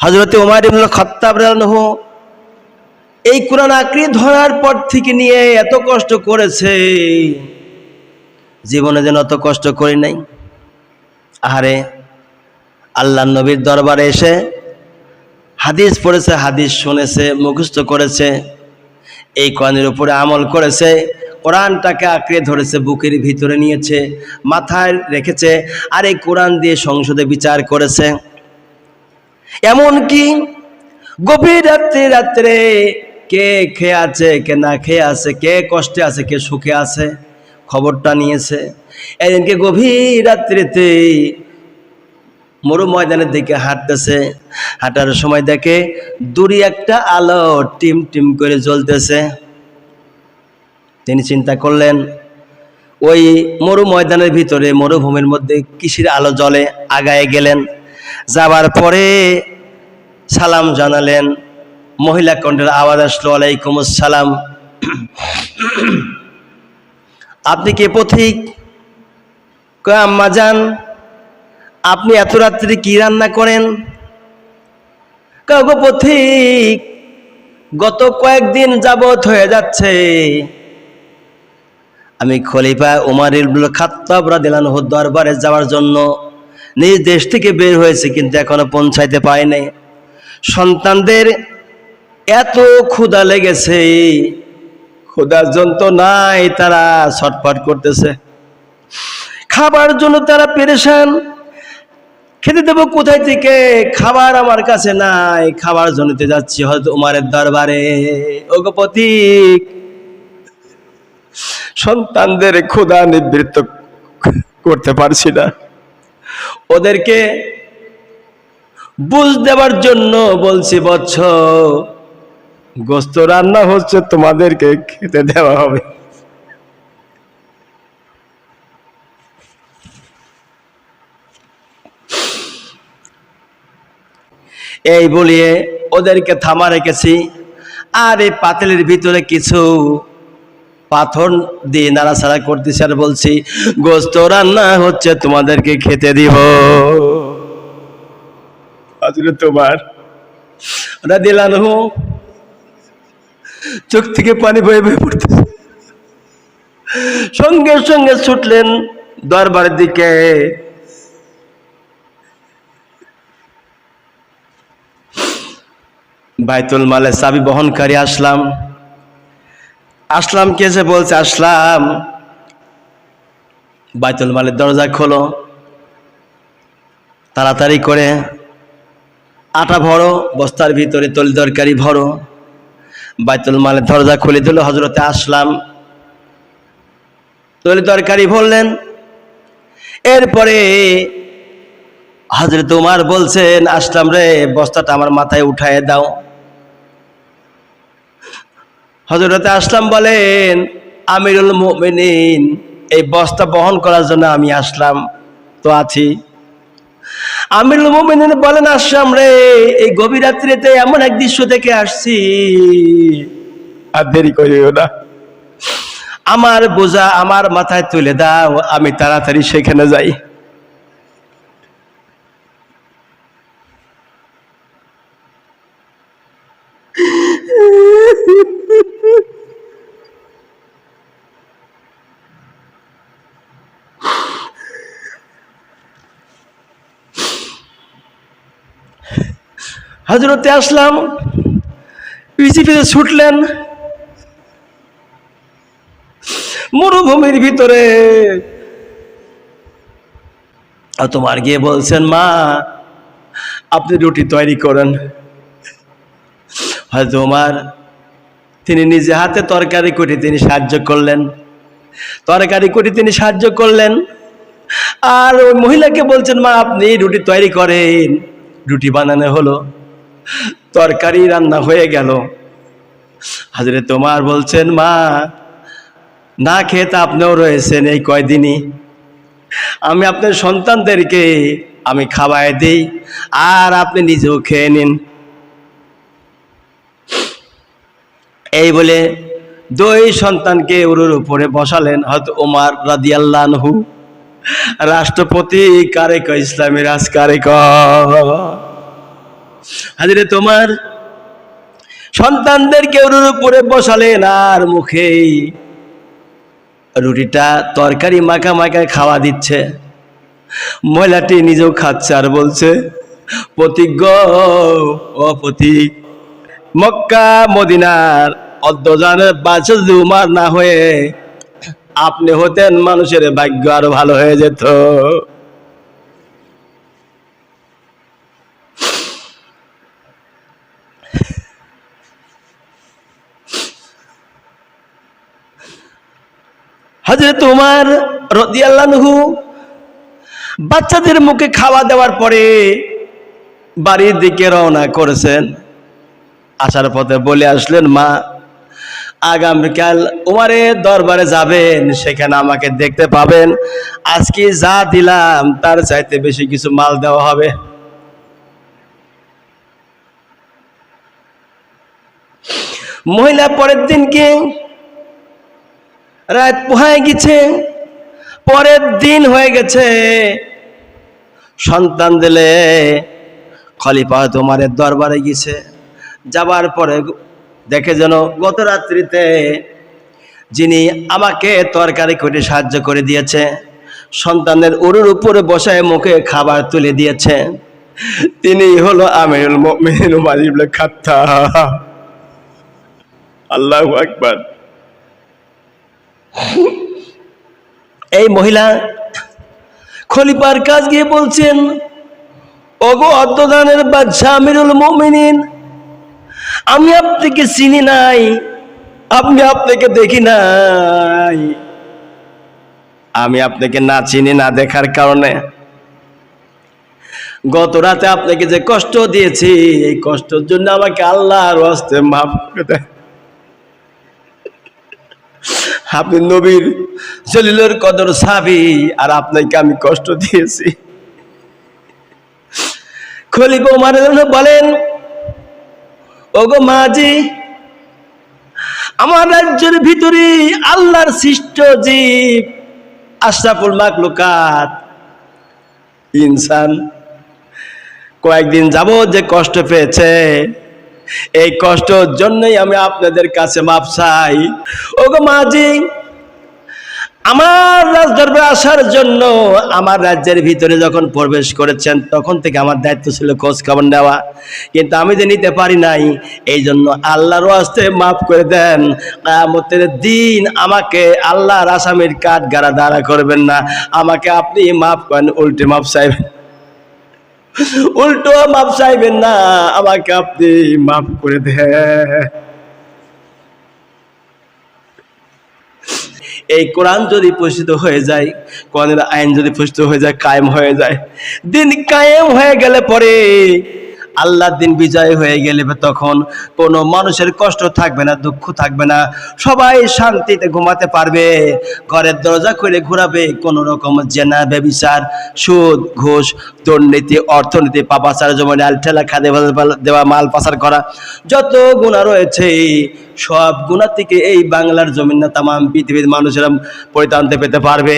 হজরতে উমার ইবনুল খত্তাব এই কোরআন আঁকড়ে ধরার পর থেকে নিয়ে এত কষ্ট করেছে। জীবনে যেন অত কষ্ট করি নাই। আহারে আল্লাহ নবীর দরবারে এসে হাদিস পড়েছে, হাদিস শুনেছে, মুখস্থ করেছে, এই কোরআনের উপরে আমল করেছে, কোরআনটাকে আঁকড়ে ধরেছে, বুকের ভিতরে নিয়েছে, মাথায় রেখেছে, আর এই কোরআন দিয়ে সংসদে বিচার করেছে। এমন কি গভীর রাত্রে রাত্রে কে খেয়ে আছে, কে না খেয়ে আছে, কে কষ্টে আছে, কে সুখে আছে, খবরটা নিয়েছে। এদিনকে গভীর রাত্রিতে মরু ময়দানের দিকে হাঁটতেছে। হাঁটার সময় দেখে দূরে একটা আলো টিম টিম করে জ্বলতেছে। তিনি চিন্তা করলেন, ওই মরু ময়দানের ভিতরে মরুভূমির মধ্যে কিসির আলো জ্বলে? আগায় গেলেন। যাবার পরে সালাম জানালেন। মহিলা কণ্ঠের আওয়াজ আসলো, আলাইকুম আসসালাম। আপনি কে পথিক? আম্মা যান আপনি এত রাত্রি কি রান্না করেন? কাউকে পথিক, গত কয়েকদিন যাবত হয়ে যাচ্ছে। আমি খলিফা উমার ইবনুল খাত্তাব রাদিয়াল্লাহু দরবারে যাওয়ার জন্য নিজ দেশ থেকে বের হয়েছে, কিন্তু এখনও পৌঁছাইতে পারি নাই। সন্তানদের এত ক্ষুধা লেগেছে, ক্ষুধার যন্ত্র নাই তারা ছটফট করতেছে। খাবার জন্য তারা পেরেশান। খেতে দেবো কোথায় থেকে? খাবার আমার কাছে নাই, খাবার জন্যতে যাচ্ছি হয়তো উমারের দরবারে। ওগো সন্তানদের ক্ষুধা নিবৃত্ত করতে পারছি না। ওদেরকে বুঝ দেওয়ার জন্য বলছি বৎস গোস্ত রান্না হচ্ছে, তোমাদেরকে খেতে দেওয়া হবে। এই বলিয়ে ওদেরকে থামা রেখেছি। আর এই পাতিলের ভিতরে কিছু পাথর দিয়ে নাড়াচাড়া করতেছি আর বলছি গোস্ত রান্না হচ্ছে তোমাদেরকে খেতে দিব। আসলে তোমার ওরা দিলাম চোখ থেকে পানি বয়ে বয়ে পড়তেছে। সঙ্গে সঙ্গে ছুটলেন দরবারের দিকে। বাইতুল মালে চাবি বহনকারী আসলাম। আসলাম কে যে বলছে আসলাম? বাইতুল মালের দরজা খোলো। তাড়াতাড়ি করে আটা ভরো, বস্তার ভিতরে তলি তরকারি ভরো। বাইতুল মালের দরজা খুলে দিল হজরতে আসলাম। তলি তরকারি ভরলেন। এরপরে হজরত উমার বলছেন, আসলাম রে, বস্তাটা আমার মাথায় উঠায় দাও। হজরতে আসলাম বলেন আমিরুল মুমিনিন এই বস্তা বহন করার জন্য আমি আসলাম। তো আছি। আমিরুল মুমিনিন বলেন আসলাম রে এই গভীর রাত্রিতে এমন এক দৃশ্য থেকে আসছি। আর দেরি করিও না। আমার বোঝা আমার মাথায় তুলে দাও আমি তাড়াতাড়ি সেখানে যাই। হজরতে আসলাম পিছিয়ে ছুটলেন। মরুভূমির ভিতরে। তোমার গিয়ে বলছেন, মা, আপনি রুটি তৈরি করেন। হয়তো তোমার তিনি নিজে হাতে তরকারি করে তিনি সাহায্য করলেন। তরকারি করে তিনি সাহায্য করলেন। আর ওই মহিলাকে বলছেন, মা, আপনি রুটি তৈরি করেন। রুটি বানানো হলো। তরকারি রান্না হয়ে গেল। হাজরে তোমার বলছেন, মা, না খেয়ে তো আপনিও রয়েছেন এই কয়দিনই। আমি আপনার সন্তানদেরকে আমি খাওয়াই দিই, আর আপনি নিজেও খেয়ে নিন। এই বলে দুই সন্তানকে উরুর উপরে বসালেন হয়তো ওমার রাদিয়াল্লাহু রাষ্ট্রপতি কারেক ইসলামী রাজ কারে কয় হাজিরে তোমার সন্তানদের কেউ উপরে বসালেন আর মুখে। রুটিটা তরকারি মাখা মাখা খাওয়া দিচ্ছে। মহিলাটি নিজেও খাচ্ছে আর বলছে প্রতিজ্ঞ ও প্রতীক মক্কা, মদিনার অদ্যজানের বাচ্চা উমার না হয়ে আপনি হতেন মানুষের ভাগ্য আরও ভালো হয়ে যেত। তোমার রদিয়াল্লাহু বাচ্চাদের মুখে খাওয়া দেওয়ার পরে বাড়ির দিকে রওনা করেছেন। আসার পথে বলে আসলেন, মা, আগামীকাল উমারের দরবারে যাবেন, সেখানে আমাকে দেখতে পাবেন। আজকে যা দিলাম, তার চাইতে বেশি কিছু মাল দেওয়া হবে। মহিলা পরের দিনকে রাত পোহায় গেছে, পরের দিন হয়ে গেছে। সন্তান দিলে খলিফা তোমারের দরবারে গেছে। যাবার পরে দেখে যেন গত রাত্রিতে যিনি আমাকে তরকারি করে সাহায্য করে দিয়েছে, সন্তানের উরুর উপরে বসায় মুখে খাবার তুলে দিয়েছে। তিনি হলো আমিরুল ইবনে খাত্তাব। আল্লাহু আকবার। এই মহিলা খলিফার কাজ গিয়ে বলছেন, ওগো অর্ধদানের বাদশাহ আমিরুল মুমিনিন, আমি আপনাকে চিনি নাই, আপনি আপনাকে দেখি নাই। আমি আপনাকে না চিনি, না দেখার কারণে গত রাতে আপনাকে যে কষ্ট দিয়েছি, এই কষ্টের জন্য আমাকে আল্লাহ আল্লাহর হস্তে মাফ করে দেয় আপনি নবীর জলিলের কদর সাবি, আর আপনাকে আমি কষ্ট দিয়েছি। খলিফা উমার বলেন, ওগো মাজি আমার রাজ্যের ভিতরে আল্লাহর সৃষ্ট জীব আশরাফুল মাকলুকাত ইনসান, কয়েকদিন যাব যে কষ্ট পেয়েছে এই কষ্টের জন্যই আমি আপনাদের কাছে মাপ চাই। ওগো মাঝি, আমার রাজ রাজদরবারে আসার জন্য আমার রাজ্যের ভিতরে যখন প্রবেশ করেছেন, তখন থেকে আমার দায়িত্ব ছিল খোঁজ খবর নেওয়া। কিন্তু আমি যে নিতে পারি নাই, এই জন্য আল্লাহর আসতে মাফ করে দেন। কায়ামতের দিন আমাকে আল্লাহর আসামির কাঠ গাড়া দাঁড়া করবেন না। আমাকে আপনি মাফ করেন, উল্টে মাপ চাইবেন। উল্টো মাপ চাইবেন না, আমাকে আপনি মাফ করে দেন। এই কোরআন যদি প্রসিদ্ধ হয়ে যায়, কোরআনের আইন যদি প্রসিদ্ধ হয়ে যায়, কায়েম হয়ে যায়, দিন কায়েম হয়ে গেলে পরে আল্লাহর দিন বিজয় হয়ে গেলে তখন কোনো মানুষের কষ্ট থাকবে না, দুঃখ থাকবে না। সবাই শান্তিতে ঘুমাতে পারবে, ঘরের দরজা খুলে ঘোরাবে, কোনো রকম জেনা, ব্যবিচার, সুদ, ঘুষ, দুর্নীতি, অর্থনীতি, পাপাচার, জমানে আলঠেলা খাদে দেওয়া মাল পাচার করা, যত গুণা রয়েছে, সব গুণা থেকে এই বাংলার জমিন না তাম পৃথিবীর মানুষেরা পরিত্রাণতে পেতে পারবে।